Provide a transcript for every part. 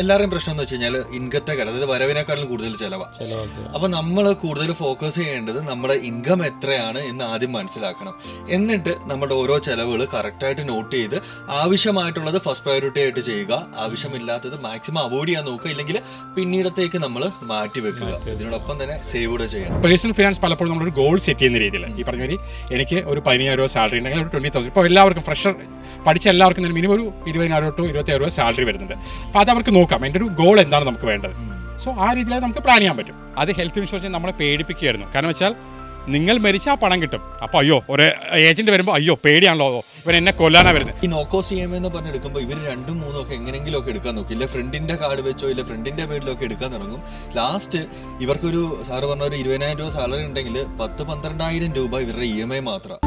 എല്ലാവരുടെയും പ്രശ്നം എന്ന് വെച്ച് കഴിഞ്ഞാൽ ഇൻകത്തെ കാര്യം അതായത് വരവിനേക്കാളും കൂടുതൽ ചിലവാണ് അപ്പൊ നമ്മൾ കൂടുതൽ ഫോക്കസ് ചെയ്യേണ്ടത് നമ്മുടെ ഇൻകം എത്രയാണ് എന്ന് ആദ്യം മനസ്സിലാക്കണം. എന്നിട്ട് നമ്മുടെ ഓരോ ചെലവുകൾ കറക്റ്റായിട്ട് നോട്ട് ചെയ്ത് ആവശ്യമായിട്ടുള്ളത് ഫസ്റ്റ് പ്രയോറിറ്റി ആയിട്ട് ചെയ്യുക ആവശ്യമില്ലാത്തത് മാക്സിമം അവോയ്ഡ് ചെയ്യാൻ നോക്കുക ഇല്ലെങ്കിൽ പിന്നീടത്തേക്ക് നമ്മൾ മാറ്റി വെക്കുക. ഇതിനോടൊപ്പം തന്നെ സേവ് കൂടെ ചെയ്യണം. പേഴ്സണൽ ഫിനാൻസ് പലപ്പോഴും നമ്മളൊരു ഗോൾ സെറ്റ് ചെയ്യുന്ന രീതിയിൽ ഈ പറഞ്ഞ മാതിരി എനിക്ക് ഒരു പതിനായിരം രൂപ സാലറി ഉണ്ടെങ്കിൽ ഒരു ട്വന്റി തൗസൻഡ് ഇപ്പോൾ എല്ലാവർക്കും ഫ്രഷർ പഠിച്ച എല്ലാവർക്കും തന്നെ മിനിമം ഒരു ഇരുപതിനായിരം ടു ഇരുപത്തിയായിരം രൂപ സാലറി വരുന്നുണ്ട്. അപ്പോൾ അത് അവർക്ക് നോക്കാം എന്റെ ഒരു ഗോൾ എന്താണ് നമുക്ക് വേണ്ടത്? സോ ആ രീതിയിൽ നമുക്ക് പ്ലാൻ ചെയ്യാൻ പറ്റും. അത് ഹെൽത്ത് ഇൻഷുറൻസ് നമ്മളെ പേടിപ്പിക്കുകയായിരുന്നു. കാരണം വെച്ചാൽ നിങ്ങൾ മരിച്ചാൽ പണം കിട്ടും. അപ്പോൾ അയ്യോ ഒരു ഏജന്റ് വരുമ്പോൾ അയ്യോ പേടിയാണല്ലോ. ഇവൻ എന്നെ കൊല്ലാനാ വരുന്നത് ഈ നോക്കോസ് എന്ന് പറഞ്ഞ് എടുക്കുമ്പോൾ ഇവർ രണ്ടും മൂന്നും ഒക്കെ എങ്ങനെങ്കിലും ഒക്കെ എടുക്കാൻ നോക്കും. ഇല്ല ഫ്രണ്ടിന്റെ കാർഡ് വെച്ചോ ഇല്ല ഫ്രണ്ടിന്റെ പേരിലൊക്കെ എടുക്കാൻ തുടങ്ങും. ലാസ്റ്റ് ഇവർക്കൊരു സാറ് പറഞ്ഞ ഒരു ഇരുപതിനായിരം രൂപ സാലറി ഉണ്ടെങ്കിൽ പത്ത് പന്ത്രണ്ടായിരം രൂപ ഇവരുടെ ഇ എം ഐ മാത്രം.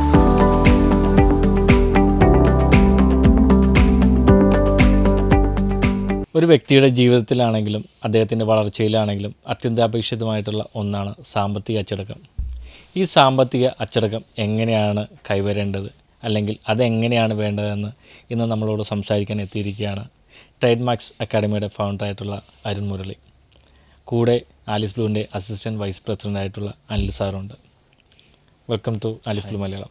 ഒരു വ്യക്തിയുടെ ജീവിതത്തിലാണെങ്കിലും അദ്ദേഹത്തിന്റെ വളർച്ചയിലാണെങ്കിലും അത്യന്താപേക്ഷിതമായിട്ടുള്ള ഒന്നാണ് സാമ്പത്തിക അച്ചടക്കം. ഈ സാമ്പത്തിക അച്ചടക്കം എങ്ങനെയാണ് കൈവരേണ്ടത്? അല്ലെങ്കിൽ അതെങ്ങനെയാണ് വേണ്ടതെന്ന് ഇന്ന് നമ്മളോട് സംസാരിക്കാൻ എത്തിയിരിക്കുകയാണ് ട്രേഡ് മാർക്സ് അക്കാഡമിയുടെ ഫൗണ്ടറായിട്ടുള്ള അരുൺ മുരളി. കൂടെ ആലിസ് ബ്ലൂവിന്റെ അസിസ്റ്റന്റ് വൈസ് പ്രസിഡന്റ് ആയിട്ടുള്ള Anil സാറുണ്ട്. Welcome to Alice Blue Malayalam.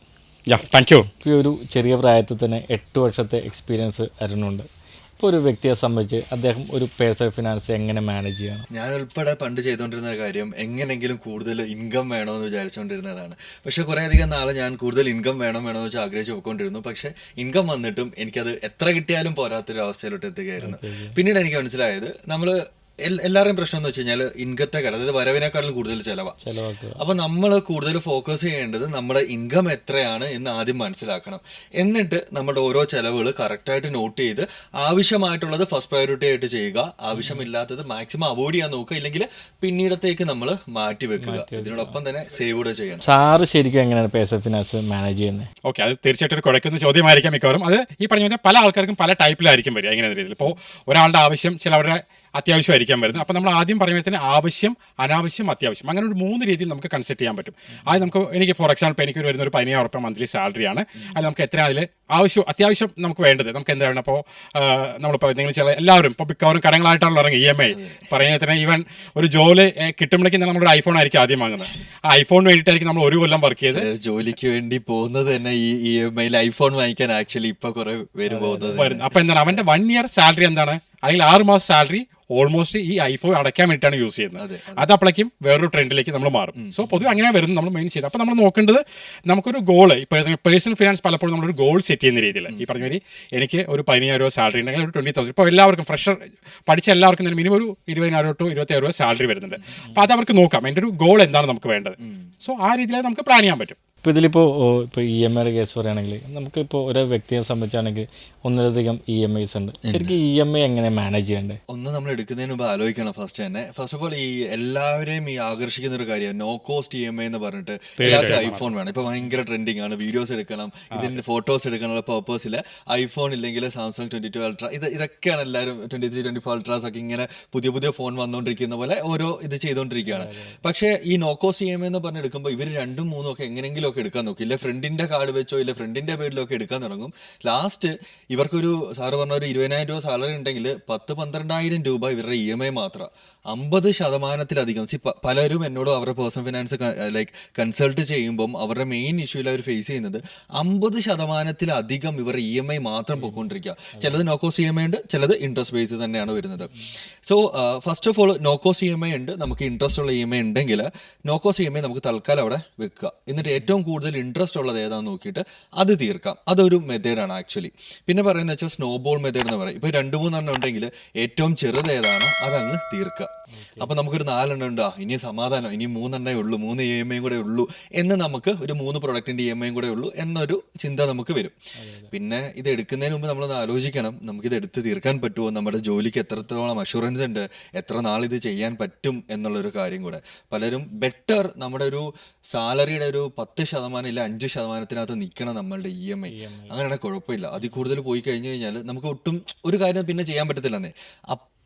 Thank you ഈ ഒരു ചെറിയ പ്രായത്തിൽ തന്നെ എട്ട് വർഷത്തെ എക്സ്പീരിയൻസ് അരുണുണ്ട്. ഇപ്പോൾ ഒരു വ്യക്തിയെ സംബന്ധിച്ച് അദ്ദേഹം ഒരു പേഴ്സണൽ ഫിനാൻസ് എങ്ങനെ മാനേജ് ചെയ്യണം? ഞാൻ ഉൾപ്പെടെ പണ്ട് ചെയ്തുകൊണ്ടിരുന്ന കാര്യം എങ്ങനെങ്കിലും കൂടുതൽ ഇൻകം വേണമെന്ന് വിചാരിച്ചുകൊണ്ടിരുന്നതാണ് പക്ഷേ കുറേ അധികം നാളെ ഞാൻ കൂടുതൽ ഇൻകം വേണം വേണമെന്ന് വെച്ച് ആഗ്രഹിച്ച് പോയിക്കൊണ്ടിരുന്നു. പക്ഷേ ഇൻകം വന്നിട്ടും എനിക്കത് എത്ര കിട്ടിയാലും പോരാത്തൊരു അവസ്ഥയിലോട്ട് എത്തുകയായിരുന്നു പിന്നീട് എനിക്ക് മനസ്സിലായത് നമ്മൾ എല്ലാവരുടെയും പ്രശ്നം എന്ന് വെച്ച് കഴിഞ്ഞാൽ ഇൻകത്തെ കാര്യം അതായത് വരവിനേക്കാളും കൂടുതൽ ചിലവാ. ചിലവാക്കുക. അപ്പൊ നമ്മൾ കൂടുതൽ ഫോക്കസ് ചെയ്യേണ്ടത് നമ്മുടെ ഇൻകം എത്രയാണ് എന്ന് ആദ്യം മനസ്സിലാക്കണം. എന്നിട്ട് നമ്മുടെ ഓരോ ചെലവുകൾ കറക്റ്റായിട്ട് നോട്ട് ചെയ്ത് ആവശ്യമായിട്ടുള്ളത് ഫസ്റ്റ് പ്രയോറിറ്റി ആയിട്ട് ചെയ്യുക. ആവശ്യമില്ലാത്തത് മാക്സിമം അവോയ്ഡ് ചെയ്യാൻ നോക്കുക. ഇല്ലെങ്കിൽ പിന്നീടത്തേക്ക് നമ്മൾ മാറ്റി വെക്കുക. ഇതിനോടൊപ്പം തന്നെ സേവ് കൂടെ ചെയ്യണം. സാറ് ശരിക്കും എങ്ങനെയാണ് പേഴ്സണൽ ഫിനാൻസ് മാനേജ് ചെയ്യുന്നത് ഓക്കെ അത് തീർച്ചയായിട്ടും ഒരു കുഴക്കുന്ന ചോദ്യമായിരിക്കാം മിക്കവാറും. അത് ഈ പറഞ്ഞ പല ആൾക്കാർക്കും പല ടൈപ്പിലായിരിക്കും വരിക. എങ്ങനെ രീതിയിൽ? ഇപ്പോൾ ഒരാളുടെ ആവശ്യം ചിലവരുടെ അത്യാവശ്യമായിരിക്കാം. വരുന്നത് അപ്പോൾ നമ്മൾ ആദ്യം പറയുമ്പോൾ തന്നെ ആവശ്യം അനാവശ്യം അത്യാവശ്യം. അങ്ങനെ ഒരു മൂന്ന് രീതിയിൽ നമുക്ക് കൺസിഡർ ചെയ്യാൻ പറ്റും. അത് നമുക്ക് എനിക്ക് ഫോർ എക്സാമ്പിൾ എനിക്ക് വരുന്ന ഒരു പതിനായിരം ഉറപ്പ് മന്ത്ലി സാലറിയാണ് അത് നമുക്ക് എത്ര അതിൽ ആവശ്യം അത്യാവശ്യം നമുക്ക് വേണ്ടത്. നമുക്ക് എന്താണ് അപ്പോൾ നമ്മളിപ്പോൾ എന്തെങ്കിലും ചില എല്ലാവരും ഇപ്പോൾ മിക്കവാറും കടങ്ങളായിട്ടാണല്ലോ ഇറങ്ങി ഇ എം ഐ പറയുന്നത് തന്നെ ഈവൻ ഒരു ജോലി കിട്ടുമ്പോഴേക്കും നമ്മളൊരു ഐഫോൺ ആയിരിക്കും ആദ്യം വാങ്ങുന്നത്. ആ ഐഫോൺ വേണ്ടിയിട്ടായിരിക്കും നമ്മൾ ഒരു കൊല്ലം വർക്ക് ചെയ്ത്. ജോലിക്ക് വേണ്ടി പോകുന്നത് തന്നെ ഈ ഇ എം ഐയിൽ ഐഫോൺ വാങ്ങിക്കാൻ ആക്ച്വലി ഇപ്പോൾ കുറേ പേര് പോകുന്നത് അപ്പോൾ എന്താണ്? അവന്റെ വൺ ഇയർ സാലറി എന്താണ്? അല്ലെങ്കിൽ ആറ് മാസം സാലറി ഓൾമോസ്റ്റ് ഈ ഐഫോൺ അടയ്ക്കാൻ വേണ്ടിയിട്ടാണ് യൂസ് ചെയ്യുന്നത്. അതെ, അപ്പോഴേക്കും വേറൊരു ട്രെൻഡിലേക്ക് നമ്മൾ മാറും. സോ പൊതുവെ അങ്ങനെ വരുന്നത് നമ്മൾ മെയിൻ ചെയ്ത് അപ്പോൾ നമ്മൾ നോക്കേണ്ടത് നമുക്കൊരു ഗോൾ ഇപ്പോൾ പേഴ്സണൽ ഫിനാൻസ് പലപ്പോഴും നമ്മളൊരു ഗോൾ സെറ്റ് ചെയ്യുന്ന രീതിയിൽ ഈ പറഞ്ഞ മാതിരി എനിക്ക് ഒരു പതിനായിരം രൂപ സാലറി ഉണ്ടെങ്കിൽ ഒരു ട്വന്റി തൗസൻഡ് ഇപ്പോൾ എല്ലാവർക്കും ഫ്രഷർ പഠിച്ച എല്ലാവർക്കും തന്നെ മിനിമം ഒരു ഇരുപതിനായിരം ടു ഇരുപത്തിയായിരം രൂപ സാലറി വരുന്നുണ്ട്. അപ്പോൾ അത് അവർക്ക് നോക്കാം. എന്റെ ഒരു ഗോൾ എന്താണ് നമുക്ക് വേണ്ടത്? സോ ആ രീതിയിൽ നമുക്ക് പ്ലാൻ ചെയ്യാൻ പറ്റും. ഇപ്പോൾ ഇതിലിപ്പോൾ ഇപ്പോൾ ഇ എം ഐയുടെ കേസ് പറയുകയാണെങ്കിൽ നമുക്കിപ്പോൾ ഓരോ വ്യക്തിയെ സംബന്ധിച്ചാണെങ്കിൽ ഒന്നിലധികം ഇ എം ഐസ് ഉണ്ട്. ശരിക്കും ഇ എം ഐ എങ്ങനെ മാനേജ് ചെയ്യേണ്ടത് ഒന്ന് നമ്മൾ എടുക്കുന്നതിന് മുമ്പ് ആലോചിക്കണം ഫസ്റ്റ് തന്നെ. ഫസ്റ്റ് ഓഫ് ഓൾ ഈ എല്ലാവരെയും ഈ ആകർഷിക്കുന്ന ഒരു കാര്യം no cost E M I എന്ന് പറഞ്ഞിട്ട് എല്ലാവർക്കും ഐഫോൺ വേണം. ഇപ്പോൾ ഭയങ്കര ട്രെൻഡിങ് ആണ്. വീഡിയോസ് എടുക്കണം. ഇതിന്റെ ഫോട്ടോസ് എടുക്കാനുള്ള പേർപ്പസിൽ ഐഫോൺ ഇല്ലെങ്കിൽ സാംസങ് ട്വന്റി ടു അൾട്രാ ഇത് ഇതൊക്കെയാണ് എല്ലാവരും twenty three twenty four ultras ഒക്കെ ഇങ്ങനെ പുതിയ പുതിയ ഫോൺ വന്നുകൊണ്ടിരിക്കുന്ന പോലെ ഓരോ ഇത് ചെയ്തുകൊണ്ടിരിക്കുകയാണ് പക്ഷേ ഈ no cost E M I എന്ന് പറഞ്ഞെടുക്കുമ്പോൾ ഇവർ രണ്ടും മൂന്നും ഒക്കെ എങ്ങനെയെങ്കിലും ഒക്കെ എടുക്കാൻ നോക്കും. ഇല്ല ഫ്രണ്ടിന്റെ കാർഡ് വെച്ചോ ഇല്ല ഫ്രണ്ടിന്റെ പേരിലോ ഒക്കെ എടുക്കാൻ തുടങ്ങും. ലാസ്റ്റ് ഇവർക്കൊരു സാറ് പറഞ്ഞ ഒരു ഇരുപതിനായിരം രൂപ സാലറി ഉണ്ടെങ്കിൽ പത്ത് പന്ത്രണ്ടായിരം രൂപ ഇവരുടെ ഇ എം ഐ മാത്രം. അമ്പത് ശതമാനത്തിലധികം. സി പലരും എന്നോട് അവരുടെ പേഴ്സണൽ ഫിനാൻസ് ലൈക്ക് കൺസൾട്ട് ചെയ്യുമ്പം അവരുടെ മെയിൻ ഇഷ്യൂവിൽ അവർ ഫേസ് ചെയ്യുന്നത് അമ്പത് ശതമാനത്തിലധികം ഇവരുടെ ഇ എം ഐ മാത്രം പോയിക്കൊണ്ടിരിക്കുക. ചിലത് നോക്കോസ് ഇ എം ഐ ഉണ്ട് ചിലത് ഇൻട്രസ്റ്റ് ബേസ് തന്നെയാണ് വരുന്നത്. So first of all no cost E M I ഉണ്ട്. നമുക്ക് ഇൻട്രസ്റ്റ് ഉള്ള ഇ എം ഐ ഉണ്ടെങ്കിൽ നോക്കോസ് ഇ എം ഐ നമുക്ക് തൽക്കാലം അവിടെ വെക്കുക. എന്നിട്ട് ഏറ്റവും കൂടുതൽ ഇൻട്രസ്റ്റ് ഉള്ളത് ഏതാണെന്ന് നോക്കിയിട്ട് അത് തീർക്കാം. അതൊരു മെത്തേഡാണ് ആക്ച്വലി പിന്നെ പറയുന്നത് വെച്ചാൽ സ്നോബോൾ മെത്തേഡ് എന്ന് പറയും. ഇപ്പോൾ രണ്ട് മൂന്നെണ്ണം ഉണ്ടെങ്കിൽ ഏറ്റവും ചെറുത് ഏതാണോ അതങ്ങ് തീർക്കുക. അപ്പൊ നമുക്കൊരു നാലെണ്ണം ഉണ്ടോ. ഇനി സമാധാനം. ഇനി മൂന്നെണ്ണേ ഉള്ളൂ. മൂന്ന് ഇ എം ഐ കൂടെ ഉള്ളൂ എന്ന് നമുക്ക് ഒരു മൂന്ന് പ്രൊഡക്റ്റിന്റെ ഇ എം ഐ കൂടെ ഉള്ളൂ എന്നൊരു ചിന്ത നമുക്ക് വരും. പിന്നെ ഇത് എടുക്കുന്നതിന് മുമ്പ് നമ്മളൊന്ന് ആലോചിക്കണം. നമുക്കിത് എടുത്ത് തീർക്കാൻ പറ്റുമോ? നമ്മുടെ ജോലിക്ക് എത്രത്തോളം അഷുറൻസ് ഉണ്ട്? എത്ര നാൾ ഇത് ചെയ്യാൻ പറ്റും എന്നുള്ളൊരു കാര്യം കൂടെ. പലരും ബെറ്റർ നമ്മുടെ ഒരു സാലറിയുടെ ഒരു പത്ത് ശതമാനം ഇല്ല അഞ്ച് ശതമാനത്തിനകത്ത് നിൽക്കണം നമ്മളുടെ ഇ എം ഐ അങ്ങനെയാണെങ്കിൽ കുഴപ്പമില്ല. അതിൽ കൂടുതൽ പോയി കഴിഞ്ഞു കഴിഞ്ഞാൽ നമുക്ക് ഒട്ടും ഒരു കാര്യം പിന്നെ ചെയ്യാൻ പറ്റത്തില്ലെന്നേ.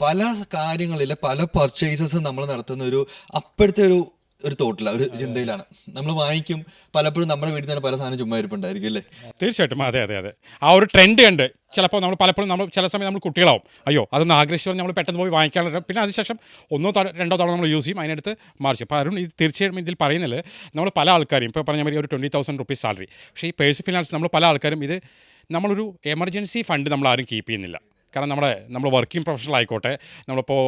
പല കാര്യങ്ങളിലെ പല പർച്ചേസസും നമ്മൾ നടത്തുന്ന ഒരു അപ്പോഴത്തെ ഒരു ഒരു തോട്ടില്ല ഒരു ചിന്തയിലാണ്. നമ്മൾ വാങ്ങിക്കും പലപ്പോഴും നമ്മുടെ വീട്ടിൽ തന്നെ പല സാധനം ചുമ്മാ ഇരിപ്പുണ്ടായിരിക്കും അല്ലേ? തീർച്ചയായിട്ടും. അതെ അതെ അതെ. ആ ഒരു ട്രെൻഡ് കണ്ട് ചിലപ്പോൾ നമ്മൾ പലപ്പോഴും നമ്മൾ ചില സമയം നമ്മൾ കുട്ടികളാവും. അയ്യോ അതൊന്ന് ആഗ്രഹിച്ചു നമ്മൾ പെട്ടെന്ന് പോയി വാങ്ങിക്കാനുള്ള പിന്നെ അതിനുശേഷം ഒന്നോ തവണ രണ്ടോ തവണ നമ്മൾ യൂസ് ചെയ്യും അതിനടുത്ത് മാർച്ച് അപ്പോൾ അരുൺ ഇത് തീർച്ചയായും ഇതിൽ പറയുന്നത് നമ്മൾ പല ആൾക്കാരും ഇപ്പോൾ പറഞ്ഞ മാതിരി ഒരു ട്വന്റി തൗസൻഡ് റുപ്പീസ് സാലറി പക്ഷേ ഈ പേഴ്സ് ഫിനാൻസ് നമ്മൾ പല ആൾക്കാരും ഇത് നമ്മളൊരു എമർജൻസി ഫണ്ട് നമ്മൾ ആരും കീപ്പ് ചെയ്യുന്നില്ല. കാരണം നമ്മുടെ നമ്മൾ വർക്കിംഗ് പ്രൊഫഷണൽ ആയിക്കോട്ടെ നമ്മളിപ്പോൾ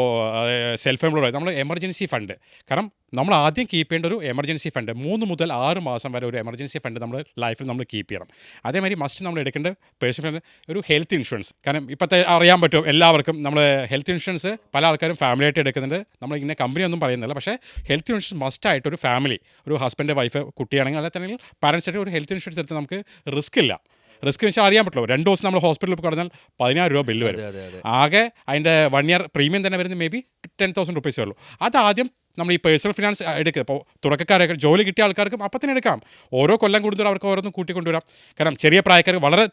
സെൽഫ് എംപ്ലോയ്ഡ് നമ്മൾ എമർജൻസി ഫണ്ട് കാരണം നമ്മൾ ആദ്യം കീപ്പ് ചെയ്യേണ്ട ഒരു എമർജൻസി ഫണ്ട് മൂന്ന് മുതൽ ആറ് മാസം വരെ ഒരു എമർജൻസി ഫണ്ട് നമ്മൾ ലൈഫിൽ നമ്മൾ കീപ്പ് ചെയ്യണം. അതേമാതിരി മസ്റ്റ് നമ്മൾ എടുക്കേണ്ട പേഴ്സണൽ ഫണ്ട് ഒരു ഹെൽത്ത് ഇൻഷുറൻസ് കാരണം ഇപ്പോഴത്തെ അറിയാൻ പറ്റും എല്ലാവർക്കും നമ്മൾ ഹെൽത്ത് ഇൻഷുറൻസ് പല ആൾക്കാരും ഫാമിലി ആയിട്ട് എടുക്കുന്നുണ്ട്. നമ്മൾ ഇങ്ങനെ കമ്പനി ഒന്നും പറയുന്നില്ല. പക്ഷേ ഹെൽത്ത് ഇൻഷുറൻസ് മസ്റ്റ് ആയിട്ട് ഒരു ഫാമിലി ഒരു ഹസ്ബൻഡ് വൈഫ് കുട്ടിയാണെങ്കിൽ അല്ലെങ്കിൽ തന്നെ പാരൻസ് ആയിട്ട് ഒരു ഹെൽത്ത് ഇൻഷുറൻസ് എടുത്ത് നമുക്ക് റിസ്ക് ഇല്ല. റിസ്ക് വെച്ചാൽ അറിയാൻ പറ്റുള്ളൂ. രണ്ട് ദിവസം നമ്മൾ ഹോസ്പിറ്റലിൽ കടന്നാൽ പതിനായിരം രൂപ ബില്ല് വരും. ആകെ അതിന്റെ വൺ ഇയർ പ്രീമിയം തന്നെ വരുന്നത് മേ ബി ടെൻ തൗസൻഡ് റുപ്പീസേ ഉള്ളൂ. അത് ആദ്യം നമ്മൾ ഈ പേഴ്സണൽ ഫിനാൻസ് എടുക്കുക ഇപ്പോൾ തുടക്കക്കാരൊക്കെ ജോലി കിട്ടിയ ആൾക്കാർക്കും അപ്പം തന്നെ എടുക്കാം ഓരോ കൊല്ലം കൂടുതൽ അവർക്ക് ഓരോന്നും കൂട്ടിക്കൊണ്ടുവരാം. കാരണം ചെറിയ പ്രായക്കാർ വളരെ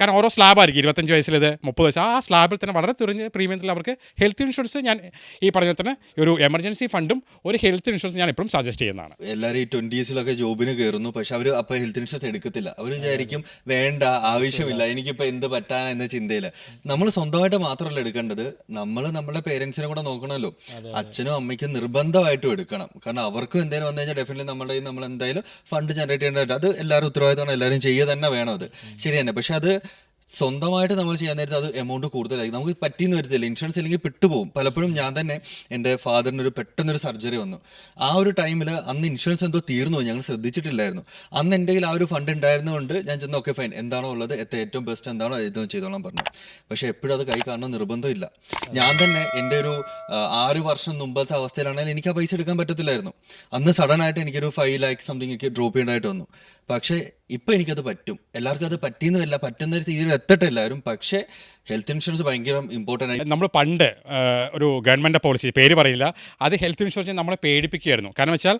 കാരണം ഓരോ സ്ലാബായിരിക്കും. ഇരുപത്തഞ്ച് വയസ്സിലത് മുപ്പത് വയസ്സ്. ആ സ്ലാബിൽ തന്നെ വളരെ തുറഞ്ഞ പ്രീമിയത്തിൽ അവർക്ക് ഹെൽത്ത് ഇൻഷുറൻസ് ഞാൻ ഈ പറഞ്ഞ തന്നെ ഒരു എമർജൻസി ഫണ്ടും ഒരു ഹെൽത്ത് ഇൻഷുറൻസ് ഞാൻ എപ്പോഴും സജസ്റ്റ് ചെയ്യുന്നതാണ്. എല്ലാവരും ഈ ട്വന്റീസിലൊക്കെ ജോബിന് കയറുന്നു പക്ഷെ അവർ അപ്പോൾ ഹെൽത്ത് ഇൻഷുറൻസ് എടുക്കത്തില്ല. അവർ വിചാരിക്കും വേണ്ട ആവശ്യമില്ല. എനിക്കിപ്പോൾ എന്ത് പറ്റാൻ എന്ന ചിന്തയിൽ നമ്മൾ സ്വന്തമായിട്ട് മാത്രമല്ല എടുക്കേണ്ടത്. നമ്മൾ നമ്മുടെ പേരൻസിനെ കൂടെ നോക്കണമല്ലോ. അച്ഛനും അമ്മയ്ക്കും നിർബന്ധമായിട്ടും എടുക്കണം. കാരണം അവർക്കും എന്തെങ്കിലും വന്നു കഴിഞ്ഞാൽ ഡെഫിനറ്റ്ലി നമ്മുടെ നമ്മൾ എന്തായാലും ഫണ്ട് ജനറേറ്റ് ചെയ്യേണ്ടത് അത് എല്ലാവരും ഉത്തരവാദിത്തമാണ്. എല്ലാവരും ചെയ്യുക തന്നെ വേണം അത്. ശരി തന്നെ പക്ഷെ അത് സ്വന്തമായിട്ട് നമ്മൾ ചെയ്യാൻ നേരത്തെ അത് എമൗണ്ട് കൂടുതലായിരിക്കും. നമുക്ക് പറ്റിയെന്ന് വരത്തില്ല. ഇൻഷുറൻസ് ഇല്ലെങ്കിൽ പെട്ടുപോകും പലപ്പോഴും ഞാൻ തന്നെ എന്റെ ഫാദറിന് ഒരു പെട്ടെന്നൊരു സർജറി വന്നു. ആ ഒരു ടൈമിൽ അന്ന് ഇൻഷുറൻസ് എന്തോ തീർന്നു ഞങ്ങൾ ശ്രദ്ധിച്ചിട്ടില്ലായിരുന്നു. അന്ന് എന്റെ ആ ഒരു ഫണ്ട് ഉണ്ടായിരുന്നതുകൊണ്ട് ഞാൻ ചെന്ന് ഓക്കെ ഫൈൻ എന്താണോ ഉള്ളത്? ഏറ്റവും ഏറ്റവും ബെസ്റ്റ് എന്താണോ? ഇത് ചെയ്തോളാം പറഞ്ഞു. പക്ഷേ എപ്പോഴും അത് കൈ കാണണം നിർബന്ധമില്ല. ഞാൻ തന്നെ എന്റെ ഒരു ആറ് വർഷം മുമ്പത്തെ അവസ്ഥയിലാണെങ്കിൽ എനിക്ക് ആ പൈസ എടുക്കാൻ പറ്റത്തില്ലായിരുന്നു. അന്ന് സഡൻ ആയിട്ട് എനിക്കൊരു ഫൈവ് ലാക്ക് സംതിങ് ഒക്കെ ഡ്രോപ്പ് ചെയ്യേണ്ടതായിട്ട് വന്നു. പക്ഷേ ഇപ്പം എനിക്കത് പറ്റും. എല്ലാവർക്കും അത് പറ്റിയെന്നല്ല പറ്റുന്ന രീതിയിൽ എത്തട്ടെ എല്ലാവരും. പക്ഷേ ഹെൽത്ത് ഇൻഷുറൻസ് ഭയങ്കര ഇമ്പോർട്ടന്റ് ആയി നമ്മൾ പണ്ട് ഒരു ഗവൺമെന്റ് പോളിസി പേര് പറയില്ല. അത് ഹെൽത്ത് ഇൻഷുറൻസ് നമ്മളെ പേടിപ്പിക്കുകയായിരുന്നു. കാരണം വെച്ചാൽ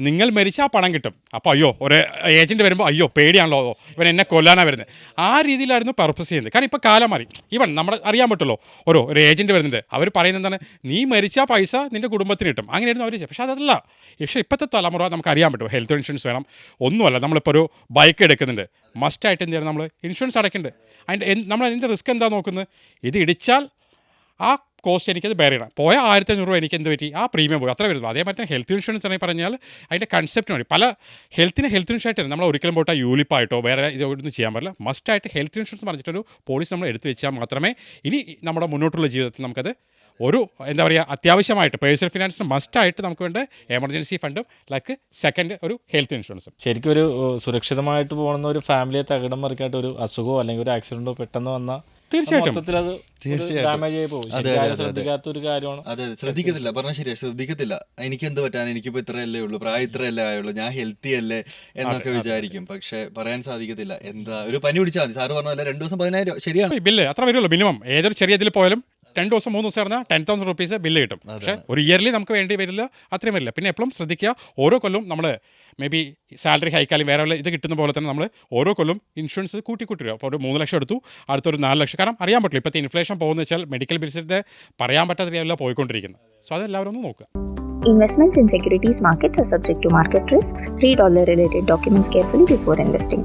നിങ്ങൾ മരിച്ചാൽ പണം കിട്ടും. അപ്പോൾ അയ്യോ ഒരു ഏജന്റ് വരുമ്പോൾ അയ്യോ പേടിയാണല്ലോ ഇവൻ എന്നെ കൊല്ലാനാണ് വരുന്നത് ആ രീതിയിലായിരുന്നു പർപ്പസ് ചെയ്യുന്നത്. കാരണം ഇപ്പോൾ കാലം മാറി. ഇവൻ നമ്മൾ അറിയാൻ പറ്റുമല്ലോ ഓരോ ഒരു ഏജന്റ് വരുന്നുണ്ട്. അവർ പറയുന്നത് എന്താണ്? നീ മരിച്ചാൽ പൈസ നിന്റെ കുടുംബത്തിന് കിട്ടും. അങ്ങനെയായിരുന്നു അവർ പക്ഷേ അതല്ല. പക്ഷേ ഇപ്പോഴത്തെ തലമുറ നമുക്ക് അറിയാൻ പറ്റും. ഹെൽത്ത് ഇൻഷുറൻസ് വേണം. ഒന്നുമല്ല നമ്മളിപ്പോൾ ഒരു ബൈക്ക് എടുക്കുന്നുണ്ട്. മസ്റ്റായിട്ട് എന്ത് ചെയ്യണം നമ്മൾ ഇൻഷുറൻസ് അടയ്ക്കുന്നുണ്ട്. അതിന്റെ നമ്മൾ അതിന്റെ റിസ്ക് എന്താ നോക്കുന്നത്? ഇത് ഇടിച്ചാൽ ആ കോസ്റ്റ് എനിക്കത് ബെയർ ചെയ്യണം. പോയ ആയിരത്തി അഞ്ഞൂറ് രൂപ എനിക്ക് എന്ത് പറ്റി? ആ പ്രീമിയം പോയി. അത്ര വരുന്നു അതേമാതിരി ഹെൽത്ത് ഇൻഷുറൻസ് ആണെങ്കിൽ പറഞ്ഞാൽ അതിന്റെ കൺസെപ്റ്റ് മതി പല ഹെൽത്തിന് ഹെൽത്ത് ഇൻഷുറൻസ് ആയിട്ട് നമ്മൾ ഒരിക്കലും പോയിട്ട് യൂലിപ്പായിട്ടോ വേറെ ഇതൊന്നും ചെയ്യാൻ പാടില്ല. മസ്റ്റായിട്ട് ഹെൽത്ത് ഇൻഷുറൻസ് പറഞ്ഞിട്ടൊരു പോളിസി നമ്മൾ എടുത്തു വെച്ചാൽ മാത്രമേ ഇനി നമ്മുടെ മുന്നോട്ടുള്ള ജീവിതത്തിൽ നമുക്കത് ഒരു എന്താ പറയുക അത്യാവശ്യമായിട്ട് പേഴ്സണൽ ഫിനാൻസിന് മസ്റ്റായിട്ട് നമുക്ക് വേണ്ട എമർജൻസി ഫണ്ടും ലൈക്ക് സെക്കൻഡ് ഒരു ഹെൽത്ത് ഇൻഷുറൻസും ശരിക്കും ഒരു സുരക്ഷിതമായിട്ട് പോകുന്ന ഒരു ഫാമിലിയെ തകിടം മറിക്കായിട്ട് ഒരു അസുഖമോ അല്ലെങ്കിൽ ഒരു ആക്സിഡന്റോ പെട്ടെന്ന് വന്നാൽ തീർച്ചയായിട്ടും. അത് ഡാമേജ് ആയി പോകും. അതെ, ശരിക്കും അതെ, ആരും അതെ, അതെ. ശ്രദ്ധിക്കാത്ത ഒരു കാര്യമാണ്. അതെ അതെ. ശ്രദ്ധിക്കത്തില്ല. പറഞ്ഞാൽ ശരിയാ ശ്രദ്ധിക്കത്തില്ല. എനിക്ക് എന്ത് പറ്റാൻ? എനിക്കിപ്പോ ഇത്രയല്ലേ ഉള്ളൂ. പ്രായം ഇത്രയല്ലേ ആയുള്ളൂ. ഞാൻ ഹെൽത്തി അല്ലേ എന്നൊക്കെ വിചാരിക്കും. പക്ഷെ പറയാൻ സാധിക്കത്തില്ല. എന്താ? ഒരു പനി പിടിച്ചാൽ മതി. സാറ് പറഞ്ഞ രണ്ടു ദിവസം പതിനായിരം ശരിയാണ്. ബില്ല് അത്ര വരുള്ളൂ? മിനിമം ഏതൊരു ചെറിയ ഇതിൽ പോയാലും രണ്ട് ദിവസം മൂന്ന് ദിവസം ഇരുന്നാൽ ടെൻ തൗസൻഡ് റുപ്പീസ് ബില്ല് കിട്ടും. പക്ഷേ ഒരു ഇയർലി നമുക്ക് വേണ്ടി വരില്ല അത്രയും വരില്ല. പിന്നെ എപ്പോഴും ശ്രദ്ധിക്കുക ഓരോ കൊല്ലവും നമ്മൾ മേ ബി സാലറി ഹൈക്കാലും വേറെ ഉള്ള ഇത് കിട്ടുന്ന പോലെ തന്നെ നമ്മൾ ഓരോ കൊല്ലം ഇൻഷുറൻസ് കൂട്ടി കൂട്ടി വരും അപ്പോൾ ഒരു മൂന്ന് ലക്ഷം എടുത്തു അടുത്തൊരു നാല് ലക്ഷം. കാരണം അറിയാൻ പറ്റില്ല. ഇപ്പോഴത്തെ ഇൻഫ്ലേഷൻ പോകുന്ന വെച്ചാൽ മെഡിക്കൽ ബിൽസിന്റെ പറയാൻ പറ്റാത്ത രീതിയിലല്ല പോയിക്കൊണ്ടിരിക്കുന്നത്. സോ അതെല്ലാവരും ഒന്ന് നോക്കുക. Investments in securities markets are subject to market risks. Read all the related documents carefully before investing.